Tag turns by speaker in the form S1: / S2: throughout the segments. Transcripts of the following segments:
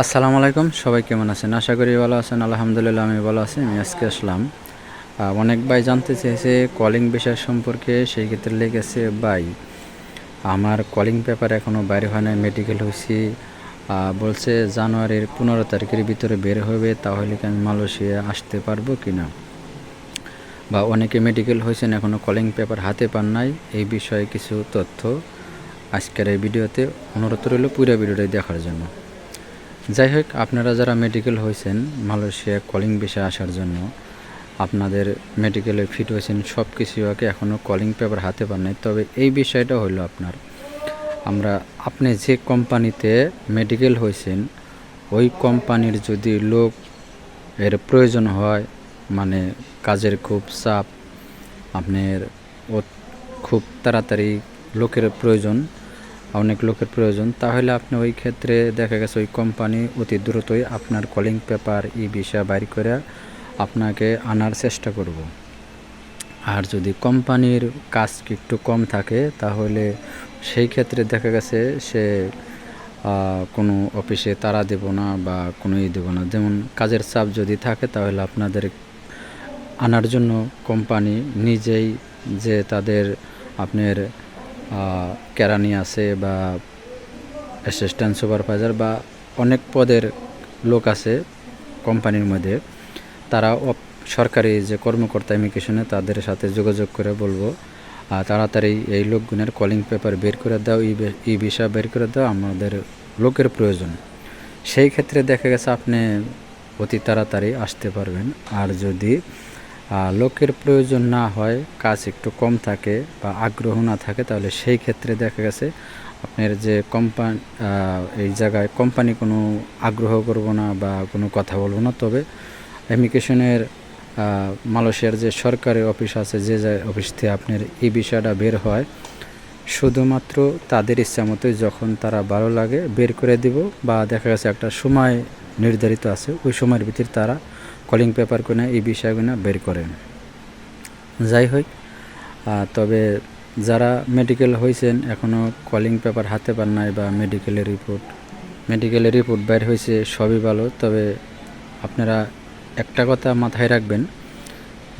S1: আসসালামু আলাইকুম, সবাই কেমন আছেন? আশা করি ভালো আছেন, আলহামদুলিল্লাহ আমি ভালো আছি, আমি আজকে আসলাম। অনেক ভাই জানতে চেয়েছে কলিং বিষয় সম্পর্কে, সেই ক্ষেত্রে লেগেছে ভাই, আমার কলিং পেপার এখনও বাইরে হয় নাই মেডিকেল হয়েছি। বলছে জানুয়ারির পনেরো তারিখের ভিতরে বের হবে, তাহলে কি আমি মালয়েশিয়া আসতে পারব কি না বা অনেকে মেডিকেল হয়েছেন এখনও কলিং পেপার হাতে পান নাই, এই বিষয়ে কিছু তথ্য আজকের এই ভিডিওতে অনুরোধ রইল পুরো ভিডিওটি দেখার জন্য। যাই হোক, আপনারা যারা মেডিকেল হয়েছেন, মালয়েশিয়া কলিং বিষয়ে আসার জন্য, আপনাদের মেডিকেলে ফিট হয়েছেন সব কিছু আগে এখনও কলিং পেপার হাতে পান নাই। তবে এই বিষয়টা হলো আপনার, আমরা, আপনি যে কোম্পানিতে মেডিকেল হয়েছেন, ওই কোম্পানির যদি লোক এর প্রয়োজন হয় মানে কাজের খুব চাপ, আপনার খুব তাড়াতাড়ি লোকের প্রয়োজন অনেক লোকের প্রয়োজন। তাহলে আপনি ওই ক্ষেত্রে দেখা গেছে ওই কোম্পানি অতি দ্রুতই আপনার কলিং পেপার ই বিষয় বাইর করে আপনাকে আনার চেষ্টা করব। আর যদি কোম্পানির কাজ একটু কম থাকে, তাহলে সেই ক্ষেত্রে দেখা গেছে সে কোনো অফিসে তারা দেব না বা কোনো ই দেবো না। যেমন কাজের চাপ যদি থাকে, তাহলে আপনাদের আনার জন্য কোম্পানি নিজেই যে তাদের আপনার কেরানি আছে বা অ্যাসিস্ট্যান্ট সুপারভাইজার বা অনেক পদের লোক আছে কোম্পানির মধ্যে, তারা সরকারি যে কর্মকর্তা ইমিগ্রেশনে তাদের সাথে যোগাযোগ করে বলব। তাড়াতাড়ি এই লোকগুনের কলিং পেপার বের করে দাও, ই ভিসা বের করে দাও, আমাদের লোকের প্রয়োজন। সেই ক্ষেত্রে দেখা গেছে আপনি অতি তাড়াতাড়ি আসতে পারবেন। আর যদি লোকের প্রয়োজন না হয়, কাজ একটু কম থাকে বা আগ্রহ না থাকে, তাহলে সেই ক্ষেত্রে দেখা গেছে আপনার যে কোম্পানি এই জায়গায় কোম্পানি কোনো আগ্রহ করব না বা কোনো কথা বলব না। তবে ইমিগ্রেশনের মালয়েশিয়ার যে সরকারি অফিস আছে, যে অফিস থেকে আপনার এই বিষয়টা বের হয়, শুধুমাত্র তাদের ইচ্ছা মতোই যখন তারা ভালো লাগে বের করে দিব বা দেখা গেছে একটা সময় নির্ধারিত আছে, ওই সময়ের ভিতরে তারা কলিং পেপার কোনে এই বিষয়গুলো বের করেন। যাই হোক তবে যারা মেডিকেল হয়েছেন এখনও কলিং পেপার হাতে পান নাই বা মেডিকেলের রিপোর্ট মেডিকেলের রিপোর্ট বের হয়েছে সবই ভালো। তবে আপনারা একটা কথা মাথায় রাখবেন,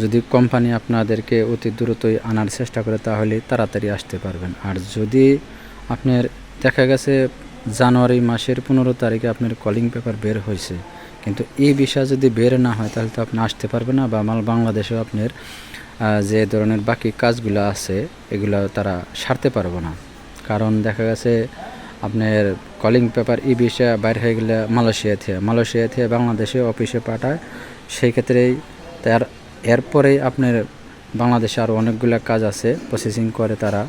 S1: যদি কোম্পানি আপনাদেরকে অতি দ্রুতই আনার চেষ্টা করে, তাহলে তাড়াতাড়ি আসতে পারবেন। আর যদি আপনার দেখা গেছে, জানুয়ারি মাসের পনেরো তারিখে আপনার কলিং পেপার বের হয়েছে কিন্তু এই বিষয় যদি বের না হয়, তাহলে তো আপনি আসতে পারবেন না, বা মাল বাংলাদেশেও আপনার যে ধরনের বাকি কাজগুলো আছে, এগুলো তারা সারতে পারব না। কারণ দেখা গেছে, আপনার কলিং পেপার ই বিষয় বাইর হয়ে গেলে মালয়েশিয়া থেকে মালয়েশিয়া থেকে বাংলাদেশে অফিসে পাঠায়, সেই ক্ষেত্রেই তার এরপরেই আপনার বাংলাদেশে আরও অনেকগুলো কাজ আছে প্রসেসিং করে তারা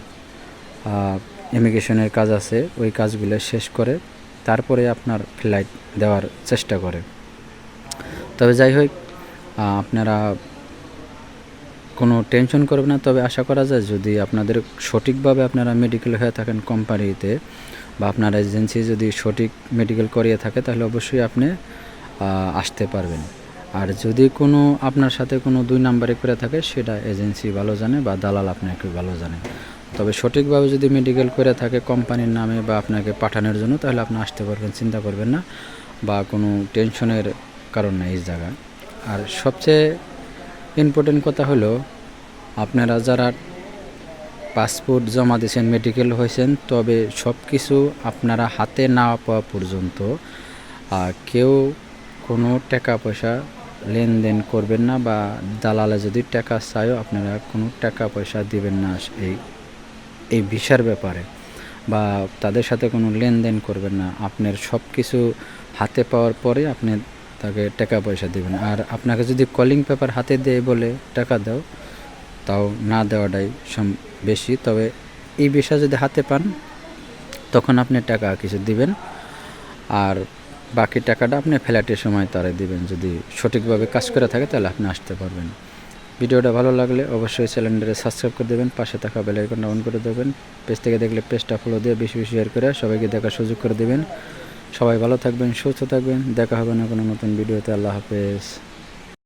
S1: ইমিগ্রেশনের কাজ আছে, ওই কাজগুলো শেষ করে, তারপরে আপনার ফ্লাইট দেওয়ার চেষ্টা করে। তবে যাই হোক আপনারা কোনো টেনশন করবে না। তবে আশা করা যায় যদি আপনাদের সঠিকভাবে আপনারা মেডিকেল হয়ে থাকেন কোম্পানিতে বা আপনার এজেন্সি যদি সঠিক মেডিকেল করিয়ে থাকে, তাহলে অবশ্যই আপনি আসতে পারবেন। আর যদি কোনো আপনার সাথে কোনো দুই নাম্বারে করে থাকে, সেটা এজেন্সি ভালো জানে বা দালাল আপনাকে ভালো জানে। তবে সঠিকভাবে যদি মেডিকেল করে থাকে কোম্পানির নামে বা আপনাকে পাঠানোর জন্য, তাহলে আপনি আসতে পারবেন, চিন্তা করবেন না বা কোনো টেনশনের কারণ নাই এই জায়গায় আর সবচেয়ে ইম্পর্টেন্ট কথা হলো, আপনারা যারা পাসপোর্ট জমা দিয়েছেন মেডিকেল হয়েছেন, তবে সব কিছু আপনারা হাতে না পাওয়া পর্যন্ত কেউ কোনো টাকা পয়সা লেনদেন করবেন না বা দালালে যদি টাকা চায়ও, আপনারা কোনো টাকা পয়সা দিবেন না এই এই ভিসার ব্যাপারে বা তাদের সাথে কোনো লেনদেন করবেন না। আপনার সব কিছু হাতে পাওয়ার পরে আপনি তাকে টাকা পয়সা দেবেন। আর আপনাকে যদি কলিং পেপার হাতে দেয় বলে টাকা দাও, তাও না দেওয়াটাই বেশি। তবে এই বিষয় যদি হাতে পান, তখন আপনি টাকা কিছু দিবেন। আর বাকি টাকাটা আপনি ফ্ল্যাটের সময় তারা দিবেন। যদি সঠিকভাবে কাজ করে থাকে, তাহলে আপনি আসতে পারবেন। ভিডিওটা ভালো লাগলে অবশ্যই চ্যানেলটারে সাবস্ক্রাইব করে দেবেন, পাশে থাকা বেল আইকনটা অন করে দেবেন। পেজ থেকে দেখলে পেজটা ফলো দিয়ে বেশি বেশি শেয়ার করে সবাইকে দেখার সুযোগ করে দেবেন। সবাই ভালো থাকবেন সুস্থ থাকবেন। দেখা হবে না কোনো নতুন ভিডিওতে। আল্লাহ হাফেজ।